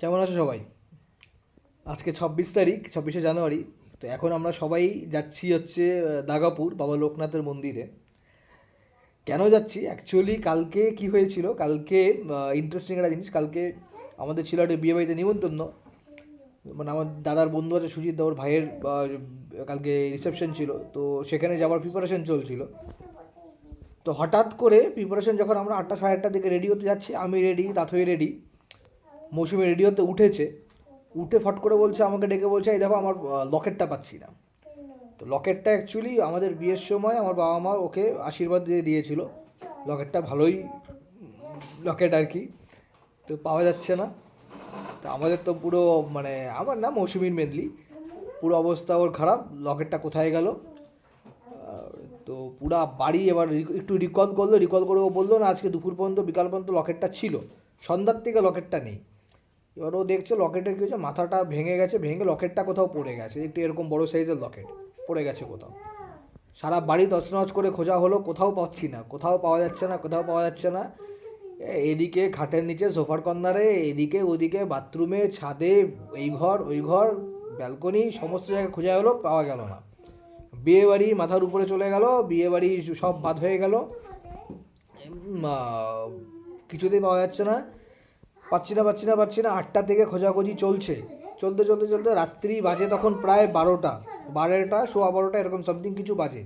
কেমন আছো সবাই? আজকে ছাব্বিশ তারিখ, ছাব্বিশে জানুয়ারি। তো এখন আমরা সবাই যাচ্ছি হচ্ছে দাগাপুর, বাবা লোকনাথের মন্দিরে। কেন যাচ্ছি? অ্যাকচুয়ালি কালকে কি হয়েছিল? কালকে ইন্টারেস্টিং একটা জিনিস। কালকে আমাদের ছিল একটা বিয়ে বাড়িতে নিমন্ত্রণ। মানে আমার দাদার বন্ধু আছে, সুজিত দা, ওর ভাইয়ের কালকে রিসেপশন ছিল। তো সেখানে যাওয়ার প্রিপারেশন চলছিল। তো হঠাৎ করে প্রিপারেশন যখন আমরা আটটা, সাড়ে আটটার দিকে রেডি হতে যাচ্ছি, আমি রেডি তাথই রেডি মৌসুমি রেডিওতে উঠেছে, উঠে ফট করে বলছে, আমাকে ডেকে বলছে, এই দেখো, আমার লকেটটা পাচ্ছি না। তো লকেটটা অ্যাকচুয়ালি আমাদের বিয়ের সময় আমার বাবা মা ওকে আশীর্বাদ দিয়ে দিয়েছিল। লকেটটা ভালোই, লকেট আর কি, তো পাওয়া যাচ্ছে না। তো আমাদের তো পুরো মানে আমার না মৌসুমির মেনলি পুরো অবস্থা ওর খারাপ, লকেটটা কোথায় গেল? তো পুরা বাড়ি এবার একটু রিকল করল রিকল করে ও বলল না, আজকে দুপুর পর্যন্ত, বিকাল পর্যন্ত লকেটটা ছিল। সন্ধ্যার থেকে লকেটটা নেই। এবার ও দেখছে লকেটের কি হয়েছে? মাথাটা ভেঙে গেছে, ভেঙে লকেটটা কোথাও পড়ে গেছে। একটু এরকম বড় সাইজের লকেট পড়ে গেছে কোথাও। সারা বাড়ি তছনছ করে খোঁজা হলো, কোথাও পাচ্ছি না, কোথাও পাওয়া যাচ্ছে না, কোথাও পাওয়া যাচ্ছে না। এদিকে খাটের নিচে সোফার কর্নারে, এদিকে ওদিকে বাথরুমে, ছাদে, এই ঘর, ওই ঘর ব্যালকনি সমস্ত জায়গায় খোঁজা হলো, পাওয়া গেল না। বিয়ে বাড়ি মাথার উপরে চলে গেল বিয়ে বাড়ি সব বাদ হয়ে গেল। কিছুতেই পাওয়া যাচ্ছে না। পাচ্ছি না পাচ্ছি না পাচ্ছি না। আটটা থেকে খোঁজাখুঁজি চলছে। চলতে চলতে চলতে রাত্রি বাজে তখন প্রায় বারোটা। বারোটা, সোয়া বারোটা, এরকম সামথিং কিছু বাজে।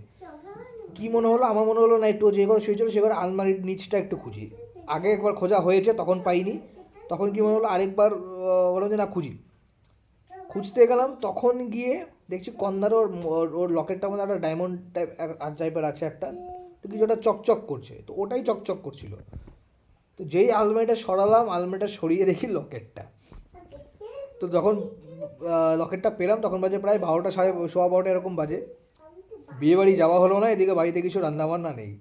কি মনে হলো? আমার মনে হলো না একটু যে ঘরে শুয়েছিল সে ঘরে আলমারির নিচটা একটু খুঁজি। আগে একবার খোঁজা হয়েছে, তখন পাইনি। তখন কি মনে হলো? আরেকবার বললাম যে না, খুঁজি। খুঁজতে গেলাম, তখন গিয়ে দেখছি কন্দার ওর, ওর- লকেটটার মধ্যে একটা ডায়মন্ড টাইপ টাইপের আছে একটা। তো কিছু ওটা চকচক করছে। তো ওটাই চকচক করছিল। তো যেই আলমারিটা সরালাম, আলমারিটা সরিয়ে দেখি লকেটটা। তো যখন লকেটটা পেলাম, তখন বাজে প্রায় বারোটা সাড়ে সোয়া বারোটা এরকম বাজে। বিয়ে বাড়ি যাওয়া হলো না, এদিকে বাড়িতে কিছু রান্নাবান্না নেই।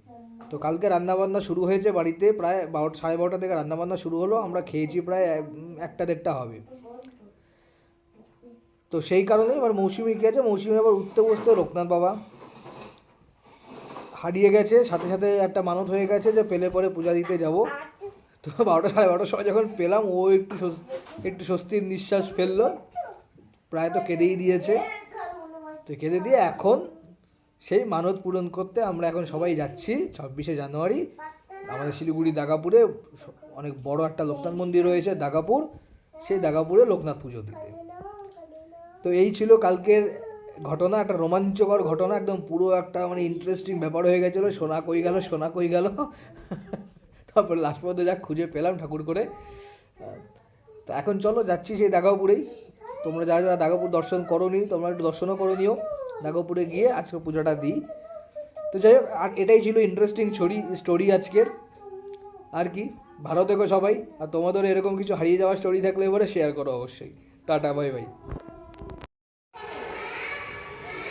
তো কালকে রান্নাবান্না শুরু হয়েছে বাড়িতে, প্রায় বারোটা সাড়ে বারোটা থেকে রান্নাবান্না শুরু হলো, আমরা খেয়েছি প্রায় একটা দেড়টা হবে। তো সেই কারণে এবার মৌসুমি কী আছে? মৌসুমি আবার উঠতে বসতে লোকনাথ বাবা। হারিয়ে গেছে, সাথে সাথে একটা মানত হয়ে গেছে যে পেলে পরে পূজা দিতে যাব। তো বারোটা, সাড়ে বারোটার সময় যখন পেলাম, ও একটু একটু স্বস্তির নিঃশ্বাস ফেলল। প্রায় তো কেঁদেই দিয়েছে। তো কেঁদে দিয়ে এখন সেই মানত পূরণ করতে আমরা এখন সবাই যাচ্ছি ছাব্বিশে জানুয়ারি। আমাদের শিলিগুড়ি দাগাপুরে অনেক বড় একটা লোকনাথ মন্দির রয়েছে দাগাপুর। সেই দাগাপুরে লোকনাথ পুজো দিতে। তো এই ছিল কালকের ঘটনা, একটা রোমাঞ্চকর ঘটনা। একদম পুরো একটা মানে ইন্টারেস্টিং ব্যাপার হয়ে গেছিল। সোনা কই গেল, সোনা কই গেল। তারপরে লাস্ট পর্যন্ত যা খুঁজে পেলাম ঠাকুর করে। তো এখন চলো, যাচ্ছি সেই দাগাপুরেই। তোমরা যারা যারা দাগাপুর দর্শন করোনি, তোমরা একটু দর্শনও করে নিও। দাগাপুরে গিয়ে আজকে পুজোটা দিই। তো যাই হোক, আর এটাই ছিল ইন্টারেস্টিং ছড়ি স্টোরি আজকের। আর কি, ভালো থেকো সবাই। আর তোমাদের এরকম কিছু হারিয়ে যাওয়ার স্টোরি থাকলে এবারে শেয়ার করো অবশ্যই। টাটা বাই বাই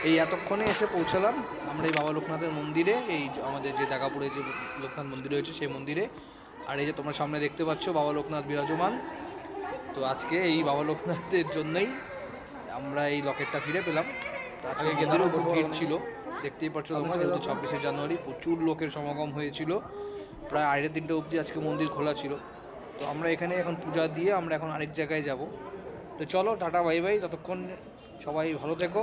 এই এতক্ষণে এসে পৌঁছালাম আমরা এই বাবা লোকনাথের মন্দিরে এই আমাদের যে দাগাপুরে যে লোকনাথ মন্দির রয়েছে সেই মন্দিরে। আর এই যে তোমরা সামনে দেখতে পাচ্ছ বাবা লোকনাথ বিরাজমান। তো আজকে এই বাবা লোকনাথের জন্যই আমরা এই লকেটটা ফিরে পেলাম। তো আজকে মন্দিরেও খুব ভিড় ছিল। দেখতেই পাচ্ছ তোমরা যেহেতু ছাব্বিশে জানুয়ারি প্রচুর লোকের সমাগম হয়েছিল। প্রায় আড়াই তিনটে অবধি আজকে মন্দির খোলা ছিল। তো আমরা এখানে এখন পূজা দিয়ে আমরা এখন আরেক জায়গায় যাব। তো চলো টাটা বাই বাই। ততক্ষণ সবাই ভালো থেকো।